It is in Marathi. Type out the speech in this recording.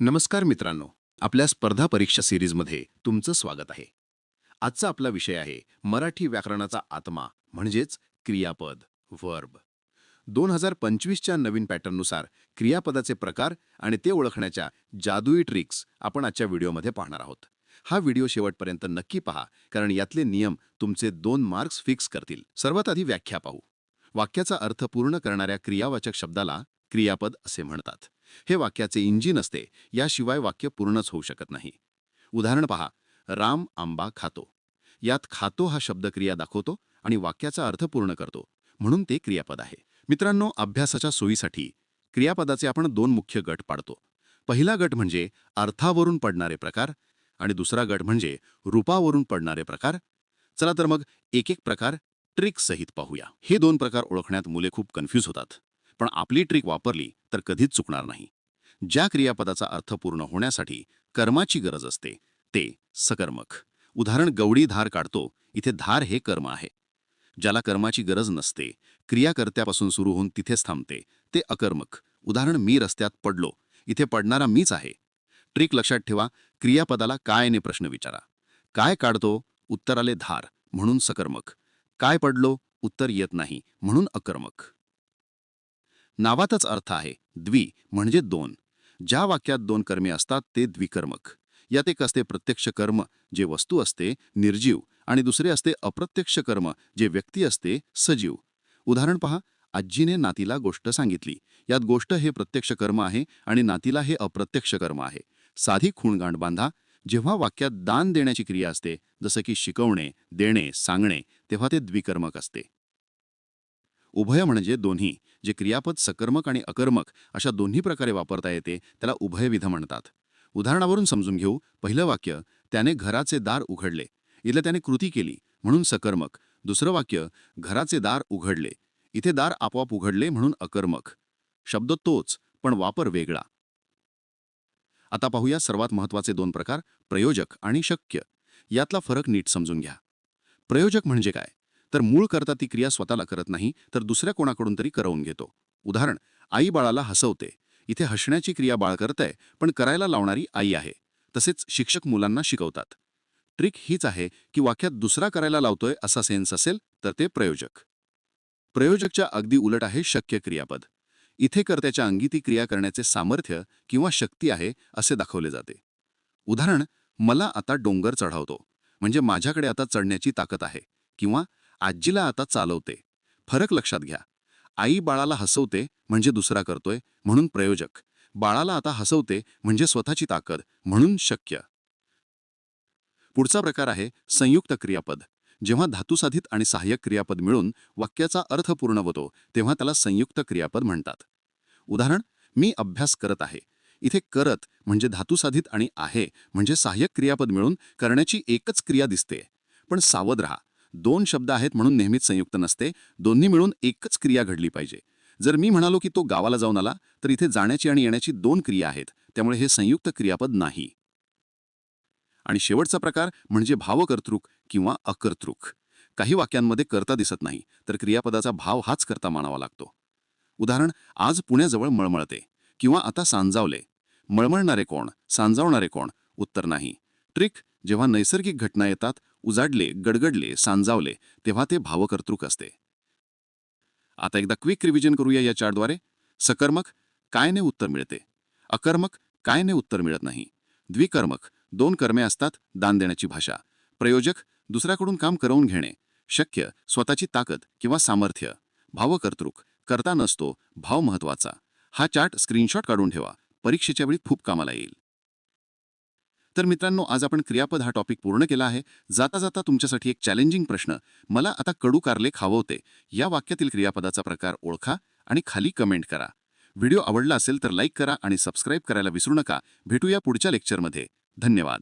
नमस्कार मित्रांनो. आपल्या स्पर्धा परीक्षा सिरीजमध्ये तुमचं स्वागत आहे. आजचा आपला विषय आहे मराठी व्याकरणाचा आत्मा म्हणजेच क्रियापद वर्ब. दोन हजार पंचवीसच्या नवीन पॅटर्ननुसार क्रियापदाचे प्रकार आणि ते ओळखण्याच्या जादुई ट्रिक्स आपण आजच्या व्हिडिओमध्ये पाहणार आहोत. हा व्हिडिओ शेवटपर्यंत नक्की पहा कारण यातले नियम तुमचे दोन मार्क्स फिक्स करतील. सर्वात आधी व्याख्या पाहू. वाक्याचा अर्थ पूर्ण करणाऱ्या क्रियावाचक शब्दाला क्रियापद असे म्हणतात. हे वाक्याचे इंजिन असते याशिवाय वाक्य पूर्णच होऊ शकत नाही. उदाहरण पहा राम आंबा खातो. यात खातो हा शब्द क्रिया दाखवतो आणि वाक्याचा अर्थ पूर्ण करतो. म्हणून ते क्रियापद आहे. मित्रांनो अभ्यासाच्या सोयीसाठी क्रियापदाचे आपण दोन मुख्य गट पाडतो. पहिला गट म्हणजे अर्थावरून पडणारे प्रकार आणि दुसरा गट म्हणजे रूपावरून पडणारे प्रकार. चला तर मग एक एक प्रकार ट्रिकसहित पाहूया. हे दोन प्रकार ओळखण्यात मुले खूप कन्फ्यूज होतात. पण आपली ट्रिक वापरली तर कधीच चुकणार नाही. ज्या क्रियापदाचा अर्थ पूर्ण होण्यासाठी कर्माची गरज असते ते सकर्मक. उदाहरण गवडी धार काढतो इथे धार हे कर्म आहे. ज्याला कर्माची गरज नसते क्रियाकर्त्यापासून सुरू होऊन तिथेच थांबते ते अकर्मक. उदाहरण मी रस्त्यात पडलो इथे पडणारा मीच आहे. ट्रिक लक्षात ठेवा क्रियापदाला कायने प्रश्न विचारा. काय काढतो? उत्तराले धार म्हणून सकर्मक. काय पडलो? उत्तर येत नाही म्हणून अकर्मक. नावातच अर्थ आहे द्वि म्हणजे दोन. ज्या वाक्यात दोन कर्मे असतात ते द्विकर्मक. यात एक असते प्रत्यक्ष कर्म जे वस्तू असते निर्जीव आणि दुसरे असते अप्रत्यक्ष कर्म जे व्यक्ती असते सजीव. उदाहरण पहा आजीने नातीला गोष्ट सांगितली. यात गोष्ट हे प्रत्यक्ष कर्म आहे आणि नातीला हे अप्रत्यक्ष कर्म आहे. साधी खूणगांड बांधा. जेव्हा वाक्यात दान देण्याची क्रिया असते जसं की शिकवणे देणे सांगणे तेव्हा ते द्विकर्मक असते. उभय म्हणजे दोन्ही जे क्रियापद सकर्मक आणि अकर्मक अशा दोन्ही प्रकारे वापरता येते त्याला उभयविध म्हणतात. उदाहरणावरून समजून घेऊ पहिलं वाक्य त्याने घराचे दार उघडले. इथलं त्याने कृती केली म्हणून सकर्मक. दुसरं वाक्य घराचे दार उघडले. इथे दार आपोआप उघडले म्हणून अकर्मक. शब्द तोच पण वापर वेगळा. आता पाहूया सर्वात महत्त्वाचे दोन प्रकार प्रयोजक आणि शक्य. यातला फरक नीट समजून घ्या. प्रयोजक म्हणजे काय? तर मूळ करता ती क्रिया स्वतःला करत नाही तर दुसऱ्या कोणाकडून तरी करवून घेतो. उदाहरण आई बाळाला हसवते. इथे हसण्याची क्रिया बाळ करतंय पण करायला लावणारी आई आहे. तसेच शिक्षक मुलांना शिकवतात. ट्रिक हीच आहे की वाक्यात दुसरा करायला लावतोय असा सेन्स असेल तर ते प्रयोजक. प्रयोजकच्या अगदी उलट आहे शक्य क्रियापद. इथे कर्त्याच्या अंगी ती क्रिया करण्याचे सामर्थ्य किंवा शक्ती आहे असे दाखवले जाते. उदाहरण मला आता डोंगर चढावतो. म्हणजे माझ्याकडे आता चढण्याची ताकद आहे. किंवा आजीला आता चालवते. फरक लक्षात घ्या. आई बाळाला हसवते म्हणजे दुसरा करतोय म्हणून प्रयोजक. बाळाला आता हसवते म्हणजे स्वतःची ताकद म्हणून शक्य. पुढचा प्रकार आहे संयुक्त क्रियापद. जेव्हा धातुसाधित आणि सहाय्यक क्रियापद मिळून वाक्याचा अर्थ पूर्ण होतो तेव्हा त्याला संयुक्त क्रियापद म्हणतात. उदाहरण मी अभ्यास करत आहे. इथे करत म्हणजे धातुसाधित आणि आहे म्हणजे सहाय्यक क्रियापद मिळून करण्याची एकच क्रिया दिसते. पण सावध रहा. दोन शब्द आहेत म्हणून नेहमीच संयुक्त नसते. दोन्ही मिळून एकच क्रिया घडली पाहिजे. जर मी म्हणालो की तो गावाला जाऊन आला तर इथे जाण्याची आणि येण्याची दोन क्रिया आहेत. त्यामुळे हे संयुक्त क्रियापद नाही. आणि शेवटचा प्रकार म्हणजे भावकर्तृक किंवा अकर्तृक. काही वाक्यांमध्ये करता दिसत नाही तर क्रियापदाचा भाव हाच करता मानावा लागतो. उदाहरण आज पुण्याजवळ मळमळते किंवा आता सांजावले. मळमळणारे कोण? सांजावणारे कोण? उत्तर नाही. ट्रिक जेव्हा नैसर्गिक घटना येतात उजाडले गडगडले सांजावले तेव्हा ते भावकर्तृक असते. आता एकदा क्विक रिव्हिजन करूया या चार्टद्वारे. सकर्मक कायने उत्तर मिळते? अकर्मक कायने उत्तर मिळत नाही? द्विकर्मक दोन कर्मे असतात दान देण्याची भाषा. प्रयोजक दुसऱ्याकडून काम करवून घेणे. शक्य स्वतःची ताकद किंवा सामर्थ्य. भावकर्तृक करता नसतो भाव महत्त्वाचा हा चार्ट स्क्रीनशॉट काढून ठेवा. परीक्षेच्या वेळी खूप कामाला येईल. तर मित्रांनो आज आपण क्रियापद हा टॉपिक पूर्ण केला आहे. जाता जाता तुमच्यासाठी एक चॅलेंजिंग प्रश्न. मला आता कडू कारले खाववते या वाक्यातील क्रियापदाचा प्रकार ओळखा आणि खाली कमेंट करा. व्हिडिओ आवडला असेल तर लाईक करा आणि सबस्क्राईब करायला विसरू नका. भेटूया पुढच्या लेक्चरमध्ये धन्यवाद.